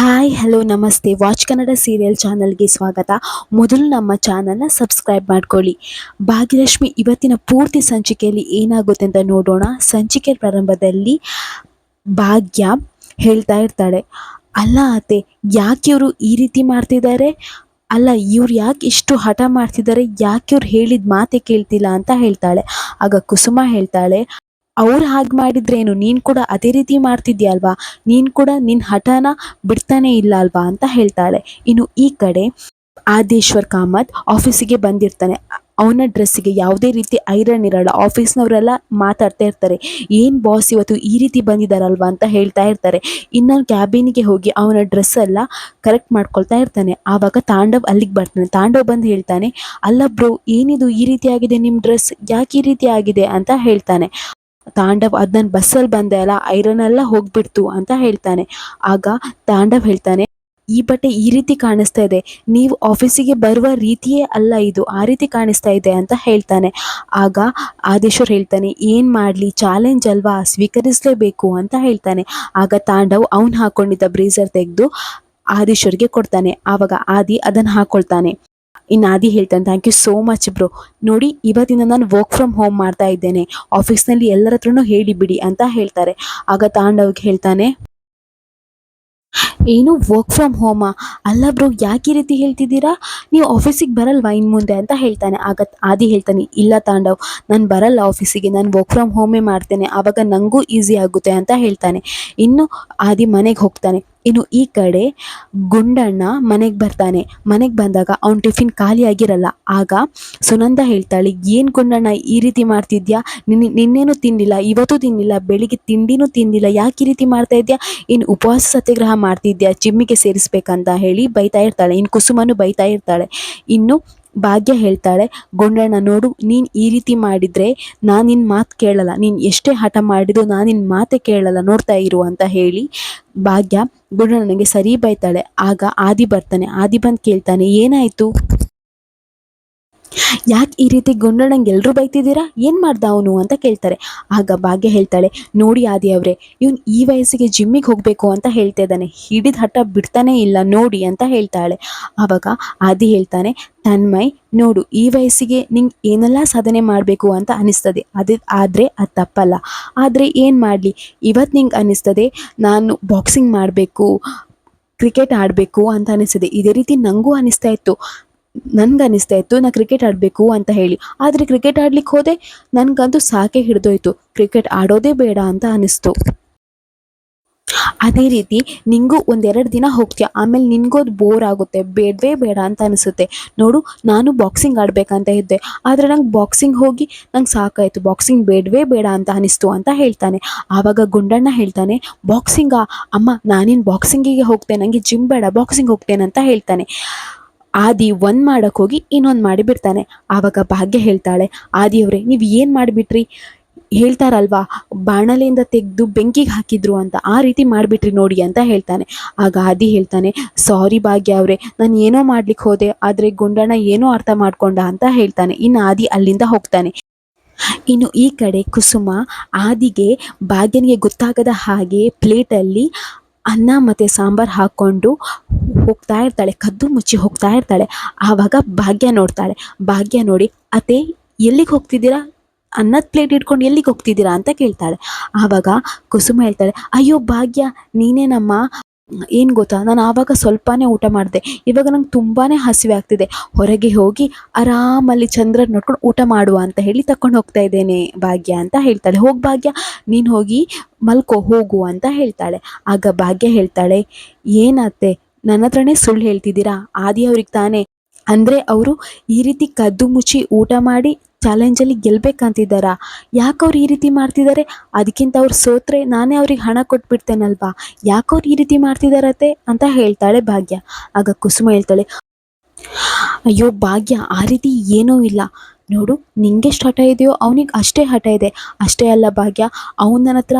Hi hello ನಮಸ್ತೆ. Watch Kannada serial ಚಾನಲ್ಗೆ ಸ್ವಾಗತ. ಮೊದಲು ನಮ್ಮ ಚಾನಲ್ನ ಸಬ್ಸ್ಕ್ರೈಬ್ ಮಾಡ್ಕೊಳ್ಳಿ. ಭಾಗ್ಯಲಕ್ಷ್ಮಿ, ಇವತ್ತಿನ ಪೂರ್ತಿ ಸಂಚಿಕೆಯಲ್ಲಿ ಏನಾಗುತ್ತೆ ಅಂತ ನೋಡೋಣ. ಸಂಚಿಕೆ ಪ್ರಾರಂಭದಲ್ಲಿ ಭಾಗ್ಯ ಹೇಳ್ತಾ ಇರ್ತಾಳೆ. ಅಲ್ಲ ಅತ್ತೆ, ಯಾಕೆ ಇವರು ಈ ರೀತಿ ಮಾಡ್ತಿದ್ದಾರೆ? ಅಲ್ಲ, ಇವ್ರು ಯಾಕೆ ಇಷ್ಟು ಹಠ ಮಾಡ್ತಿದ್ದಾರೆ? ಯಾಕೆ ಇವ್ರು ಹೇಳಿದ ಮಾತೆ ಕೇಳ್ತಿಲ್ಲ ಅಂತ ಹೇಳ್ತಾಳೆ. ಆಗ ಕುಸುಮ ಹೇಳ್ತಾಳೆ ಅವ್ರು ಹಾಗೆ ಮಾಡಿದ್ರೇನು? ನೀನು ಕೂಡ ಅದೇ ರೀತಿ ಮಾಡ್ತಿದ್ಯಲ್ವಾ ನೀನು ಕೂಡ ನಿನ್ನ ಹಠನ ಬಿಡ್ತಾನೆ ಇಲ್ಲ ಅಲ್ವಾ ಅಂತ ಹೇಳ್ತಾಳೆ. ಇನ್ನು ಈ ಕಡೆ ಆದೇಶ್ವರ್ ಕಾಮತ್ ಆಫೀಸಿಗೆ ಬಂದಿರ್ತಾನೆ. ಅವನ ಡ್ರೆಸ್ಸಿಗೆ ಯಾವುದೇ ರೀತಿ ಐರನ್ ಇರಲ್ಲ. ಆಫೀಸ್ನವರೆಲ್ಲ ಮಾತಾಡ್ತಾ ಇರ್ತಾರೆ. ಏನು ಬಾಸ್ ಇವತ್ತು ಈ ರೀತಿ ಬಂದಿದ್ದಾರಲ್ವಾ ಅಂತ ಹೇಳ್ತಾ ಇರ್ತಾರೆ. ಇನ್ನೊಂದು ಕ್ಯಾಬಿನಿಗೆ ಹೋಗಿ ಅವನ ಡ್ರೆಸ್ ಎಲ್ಲ ಕರೆಕ್ಟ್ ಮಾಡ್ಕೊಳ್ತಾ ಇರ್ತಾನೆ. ಆವಾಗ ತಾಂಡವ್ ಅಲ್ಲಿಗೆ ಬರ್ತಾನೆ. ತಾಂಡವ್ ಬಂದು ಹೇಳ್ತಾನೆ, ಅಲ್ಲ ಬ್ರೋ ಏನಿದು? ಈ ರೀತಿ ಆಗಿದೆ ನಿಮ್ಮ ಡ್ರೆಸ್ ಯಾಕೆ ಈ ರೀತಿ ಆಗಿದೆ? ಅಂತ ಹೇಳ್ತಾನೆ. ತಾಂಡವ್ ಅದು ನಾನು ಬಸ್ಸಲ್ಲಿ ಬಂದೆ ಅಲ್ಲ ಐರನ್ ಎಲ್ಲ ಹೋಗ್ಬಿಡ್ತು ಅಂತ ಹೇಳ್ತಾನೆ. ಆಗ ತಾಂಡವ್ ಹೇಳ್ತಾನೆ, ಈ ಬಟ್ಟೆ ಈ ರೀತಿ ಕಾಣಿಸ್ತಾ ಇದೆ, ನೀವು ಆಫೀಸಿಗೆ ಬರುವ ರೀತಿಯೇ ಅಲ್ಲ ಇದು, ಆ ರೀತಿ ಕಾಣಿಸ್ತಾ ಇದೆ ಅಂತ ಹೇಳ್ತಾನೆ. ಆಗ ಆದೇಶ್ವರ್ ಹೇಳ್ತಾನೆ, ಏನು ಮಾಡಲಿ ಚಾಲೆಂಜ್ ಅಲ್ವಾ, ಸ್ವೀಕರಿಸಲೇಬೇಕು ಅಂತ ಹೇಳ್ತಾನೆ. ಆಗ ತಾಂಡವ್ ಅವ್ನು ಹಾಕೊಂಡಿದ್ದ ಬ್ರೇಸರ್ ತೆಗೆದು ಆದೇಶ್ವರ್ಗೆ ಕೊಡ್ತಾನೆ. ಆವಾಗ ಆದಿ ಅದನ್ನು ಹಾಕೊಳ್ತಾನೆ. ಇನ್ನು ಆದಿ ಹೇಳ್ತಾನೆ thank you so much bro ನೋಡಿ ಇವತ್ತಿನ ನಾನು ವರ್ಕ್ ಫ್ರಮ್ ಹೋಮ್ ಮಾಡ್ತಾ ಇದ್ದೇನೆ. ಆಫೀಸ್ನಲ್ಲಿ ಎಲ್ಲರ ಹತ್ರನೂ ಹೇಳಿಬಿಡಿ ಅಂತ ಹೇಳ್ತಾರೆ. ಆಗ ತಾಂಡವ್ಗೆ ಹೇಳ್ತಾನೆ, ಏನು ವರ್ಕ್ ಫ್ರಮ್ ಹೋಮಾ ಅಲ್ಲ ಬ್ರೋ ಯಾಕೆ ರೀತಿ ಹೇಳ್ತಿದ್ದೀರಾ? ನೀವು ಆಫೀಸಿಗೆ ಬರಲ್ವಾ ಇನ್ನು ಮುಂದೆ? ಅಂತ ಹೇಳ್ತಾನೆ. ಆಗ ಆದಿ ಹೇಳ್ತಾನೆ, ಇಲ್ಲ ತಾಂಡವ್, ನಾನು ಬರಲ್ಲ ಆಫೀಸಿಗೆ ನಾನು ವರ್ಕ್ ಫ್ರಮ್ ಹೋಮೇ ಮಾಡ್ತೇನೆ. ಆವಾಗ ನನಗೂ ಈಸಿ ಆಗುತ್ತೆ ಅಂತ ಹೇಳ್ತಾನೆ. ಇನ್ನು ಆದಿ ಮನೆಗೆ ಹೋಗ್ತಾನೆ. ಇನ್ನು ಈ ಕಡೆ ಗುಂಡಣ್ಣ ಮನೆಗೆ ಬರ್ತಾನೆ. ಮನೆಗೆ ಬಂದಾಗ ಅವನ ಟಿಫಿನ್ ಖಾಲಿಯಾಗಿರಲ್ಲ. ಆಗ ಸುನಂದ ಹೇಳ್ತಾಳೆ, ಏನು ಗುಂಡಣ್ಣ ಈ ರೀತಿ ಮಾಡ್ತಿದ್ಯಾ? ನಿನ್ನೆ, ನಿನ್ನೇನು ತಿಂದಿಲ್ಲ, ಇವತ್ತು ತಿನ್ನಿಲ್ಲ ಬೆಳಿಗ್ಗೆ ತಿಂಡಿನೂ ತಿಂದಿಲ್ಲ, ಯಾಕೆ ಈ ರೀತಿ ಮಾಡ್ತಾ ಇದ್ಯಾ? ಇನ್ನು ಉಪವಾಸ ಸತ್ಯಾಗ್ರಹ ಮಾಡ್ತಿದ್ಯಾ? ಜಿಮ್ಮಿಗೆ ಸೇರಿಸ್ಬೇಕಂತ ಹೇಳಿ ಬೈತಾ ಇರ್ತಾಳೆ. ಇನ್ನು ಕುಸುಮನು ಬೈತಾ ಇರ್ತಾಳೆ. ಇನ್ನು ಭಾಗ್ಯ ಹೇಳ್ತಾಳೆ ಗೊಂಡಣ್ಣ ನೋಡು, ನೀನು ಈ ರೀತಿ ಮಾಡಿದರೆ ನಾನು ನಿನ್ನ ಮಾತು ಕೇಳಲ್ಲ. ನೀನು ಎಷ್ಟೇ ಹಠ ಮಾಡಿದ್ರು ನಾನು ನಿನ್ನ ಮಾತೇ ಕೇಳಲ್ಲ, ನೋಡ್ತಾ ಇರು ಅಂತ ಹೇಳಿ ಭಾಗ್ಯ ಗುಂಡಣ್ಣನಿಗೆ ಸರಿ ಬೈತಾಳೆ. ಆಗ ಆದಿ ಬರ್ತಾನೆ. ಆದಿ ಬಂದು ಕೇಳ್ತಾನೆ, ಏನಾಯಿತು? ಯಾಕೆ ಈ ರೀತಿ ಗುಂಡಣ್ಣಂಗೆ ಎಲ್ಲರೂ ಬೈತಿದ್ದೀರಾ? ಏನು ಮಾಡ್ದ ಅವನು ಅಂತ ಕೇಳ್ತಾರೆ. ಆಗ ಭಾಗ್ಯ ಹೇಳ್ತಾಳೆ, ನೋಡಿ ಆದಿ ಅವರೇ, ಇವನು ಈ ವಯಸ್ಸಿಗೆ ಜಿಮ್ಮಿಗೆ ಹೋಗಬೇಕು ಅಂತ ಹೇಳ್ತಾ ಇದ್ದಾನೆ. ಹಿಡಿದ ಹಠ ಬಿಡ್ತಾನೆ ಇಲ್ಲ, ನೋಡಿ ಅಂತ ಹೇಳ್ತಾಳೆ. ಆವಾಗ ಆದಿ ಹೇಳ್ತಾನೆ ತನ್ಮೈ ನೋಡು, ಈ ವಯಸ್ಸಿಗೆ ನಿಂಗೆ ಏನೆಲ್ಲ ಸಾಧನೆ ಮಾಡಬೇಕು ಅಂತ ಅನಿಸ್ತದೆ. ಅದು, ಆದರೆ ಅದು ತಪ್ಪಲ್ಲ. ಆದರೆ ಏನು ಮಾಡಲಿ? ಇವತ್ತು ನಿಂಗೆ ಅನ್ನಿಸ್ತದೆ ನಾನು ಬಾಕ್ಸಿಂಗ್ ಮಾಡಬೇಕು, ಕ್ರಿಕೆಟ್ ಆಡಬೇಕು ಅಂತ ಅನಿಸ್ತದೆ. ಇದೇ ರೀತಿ ನನಗೂ ಅನಿಸ್ತಾ ಇತ್ತು. ನನ್ಗೆ ಅನಿಸ್ತಾ ಇತ್ತು, ನಾ ಕ್ರಿಕೆಟ್ ಆಡಬೇಕು ಅಂತ ಹೇಳಿ. ಆದರೆ ಕ್ರಿಕೆಟ್ ಆಡ್ಲಿಕ್ಕೆ ಹೋದೆ, ನನಗಂತೂ ಸಾಕೆ ಹಿಡಿದೋಯ್ತು. ಕ್ರಿಕೆಟ್ ಆಡೋದೇ ಬೇಡ ಅಂತ ಅನಿಸ್ತು ಅದೇ ರೀತಿ ನಿಂಗೂ ಒಂದೆರಡು ದಿನ ಹೋಗ್ತೀಯ, ಆಮೇಲೆ ನಿನಗೂ ಅದು ಬೋರ್ ಆಗುತ್ತೆ, ಬೇಡವೇ ಬೇಡ ಅಂತ ಅನಿಸುತ್ತೆ ನೋಡು, ನಾನು ಬಾಕ್ಸಿಂಗ್ ಆಡಬೇಕಂತ ಇದ್ದೆ, ಆದರೆ ನಂಗೆ ಬಾಕ್ಸಿಂಗ್ ಹೋಗಿ ನಂಗೆ ಸಾಕಾಯಿತು. ಬಾಕ್ಸಿಂಗ್ ಬೇಡವೇ ಬೇಡ ಅಂತ ಅನಿಸ್ತು ಅಂತ ಹೇಳ್ತಾನೆ. ಆವಾಗ ಗುಂಡಣ್ಣ ಹೇಳ್ತಾನೆ ಬಾಕ್ಸಿಂಗಾ ಅಮ್ಮ, ನಾನೇನು ಬಾಕ್ಸಿಂಗಿಗೆ ಹೋಗ್ತೇನೆ ನನಗೆ ಜಿಮ್ ಬೇಡ ಬಾಕ್ಸಿಂಗ್ ಹೋಗ್ತೇನೆ ಅಂತ ಹೇಳ್ತಾನೆ. ಆದಿ ಒಂದು ಮಾಡಕ್ಕೆ ಹೋಗಿ ಇನ್ನೊಂದು ಮಾಡಿಬಿಡ್ತಾನೆ ಆವಾಗ ಭಾಗ್ಯ ಹೇಳ್ತಾಳೆ, ಆದಿಯವರೇ, ನೀವು ಏನು ಮಾಡಿಬಿಟ್ರಿ? ಹೇಳ್ತಾರಲ್ವಾ, ಬಾಣಲೆಯಿಂದ ತೆಗೆದು ಬೆಂಕಿಗೆ ಹಾಕಿದ್ರು ಅಂತ, ಆ ರೀತಿ ಮಾಡಿಬಿಟ್ರಿ ನೋಡಿ ಅಂತ ಹೇಳ್ತಾನೆ. ಆಗ ಆದಿ ಹೇಳ್ತಾನೆ, ಸಾರಿ ಭಾಗ್ಯ ಅವರೇ, ನಾನು ಏನೋ ಮಾಡ್ಲಿಕ್ಕೆ ಹೋದೆ, ಆದರೆ ಗುಂಡಣ್ಣ ಏನೋ ಅರ್ಥ ಮಾಡ್ಕೊಂಡ ಅಂತ ಹೇಳ್ತಾನೆ. ಇನ್ನು ಆದಿ ಅಲ್ಲಿಂದ ಹೋಗ್ತಾನೆ. ಇನ್ನು ಈ ಕಡೆ ಕುಸುಮ ಆದಿಗೆ ಭಾಗ್ಯನಿಗೆ ಗೊತ್ತಾಗದ ಹಾಗೆ ಪ್ಲೇಟಲ್ಲಿ ಅನ್ನ ಮತ್ತು ಸಾಂಬಾರು ಹಾಕ್ಕೊಂಡು ಹೋಗ್ತಾ ಇರ್ತಾಳೆ, ಕದ್ದು ಮುಚ್ಚಿ ಹೋಗ್ತಾ ಇರ್ತಾಳೆ. ಆವಾಗ ಭಾಗ್ಯ ನೋಡ್ತಾಳೆ. ಭಾಗ್ಯ ನೋಡಿ, ಅತ್ತೆ, ಎಲ್ಲಿಗೆ ಹೋಗ್ತಿದ್ದೀರಾ? ಅನ್ನದ ಪ್ಲೇಟ್ ಇಟ್ಕೊಂಡು ಎಲ್ಲಿಗೆ ಹೋಗ್ತಿದ್ದೀರಾ? ಅಂತ ಕೇಳ್ತಾಳೆ. ಆವಾಗ ಕುಸುಮ ಹೇಳ್ತಾಳೆ, ಅಯ್ಯೋ ಭಾಗ್ಯ, ನೀನೇನಮ್ಮ? ಏನು ಗೊತ್ತಾ? ನಾನು ಆವಾಗ ಸ್ವಲ್ಪನೇ ಊಟ ಮಾಡಿದೆ. ಇವಾಗ ನಂಗೆ ತುಂಬಾ ಹಸಿವೆ ಆಗ್ತಿದೆ. ಹೊರಗೆ ಹೋಗಿ ಆರಾಮಲ್ಲಿ ಚಂದ್ರ ನೋಡ್ಕೊಂಡು ಊಟ ಮಾಡುವ ಅಂತ ಹೇಳಿ ತಕೊಂಡು ಹೋಗ್ತಾ ಇದ್ದೇನೆ ಭಾಗ್ಯ ಅಂತ ಹೇಳ್ತಾಳೆ. ಹೋಗಿ ಭಾಗ್ಯ, ನೀನು ಹೋಗಿ ಮಲ್ಕೋ, ಹೋಗು ಅಂತ ಹೇಳ್ತಾಳೆ. ಆಗ ಭಾಗ್ಯ ಹೇಳ್ತಾಳೆ, ಏನತ್ತೆ? ನನ್ನ ಹತ್ರನೇ ಸುಳ್ಳು ಹೇಳ್ತಿದ್ದೀರಾ? ಆದಿ ಅವ್ರಿಗೆ ತಾನೇ. ಅಂದರೆ ಅವರು ಈ ರೀತಿ ಕದ್ದು ಮುಚ್ಚಿ ಊಟ ಮಾಡಿ ಚಾಲೆಂಜಲ್ಲಿ ಗೆಲ್ಬೇಕಂತಿದ್ದಾರಾ? ಯಾಕೆ ಅವ್ರು ಈ ರೀತಿ ಮಾಡ್ತಿದ್ದಾರೆ ಅದಕ್ಕಿಂತ ಅವ್ರು ಸೋತ್ರೆ ನಾನೇ ಅವ್ರಿಗೆ ಹಣ ಕೊಟ್ಬಿಡ್ತೇನಲ್ವಾ? ಯಾಕೆ ಅವ್ರು ಈ ರೀತಿ ಮಾಡ್ತಿದ್ದಾರತ್ತೆ ಅಂತ ಹೇಳ್ತಾಳೆ ಭಾಗ್ಯ. ಆಗ ಕುಸುಮ ಹೇಳ್ತಾಳೆ, ಅಯ್ಯೋ ಭಾಗ್ಯ, ಆ ರೀತಿ ಏನೂ ಇಲ್ಲ. ನೋಡು ನಿಂಗೆಷ್ಟು ಹಠ ಇದೆಯೋ, ಅವನಿಗೆ ಅಷ್ಟೇ ಹಠ ಇದೆ. ಅಷ್ಟೇ ಅಲ್ಲ ಭಾಗ್ಯ, ಅವನ ನನ್ನ ಹತ್ರ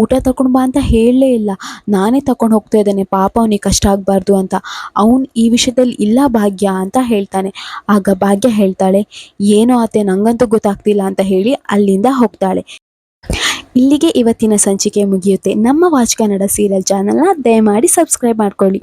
ಊಟ ತಗೊಂಡು ಬಾ ಅಂತ ಹೇಳಲೇ ಇಲ್ಲ. ನಾನೇ ತಗೊಂಡು ಹೋಗ್ತಾ ಇದ್ದಾನೆ. ಪಾಪ ಅವನಿಗೆ ಕಷ್ಟ ಆಗಬಾರ್ದು ಅಂತ. ಅವನು ಈ ವಿಷಯದಲ್ಲಿ ಇಲ್ಲ ಭಾಗ್ಯ ಅಂತ ಹೇಳ್ತಾನೆ. ಆಗ ಭಾಗ್ಯ ಹೇಳ್ತಾಳೆ, ಏನೋ ಆತೆ, ನಂಗಂತೂ ಗೊತ್ತಾಗ್ತಿಲ್ಲ ಅಂತ ಹೇಳಿ ಅಲ್ಲಿಂದ ಹೋಗ್ತಾಳೆ. ಇಲ್ಲಿಗೆ ಇವತ್ತಿನ ಸಂಚಿಕೆ ಮುಗಿಯುತ್ತೆ. ನಮ್ಮ ವಾಚ್ ಕನ್ನಡ ಸೀರಿಯಲ್ ಚಾನಲ್ನ ದಯಮಾಡಿ ಸಬ್ಸ್ಕ್ರೈಬ್ ಮಾಡ್ಕೊಳ್ಳಿ.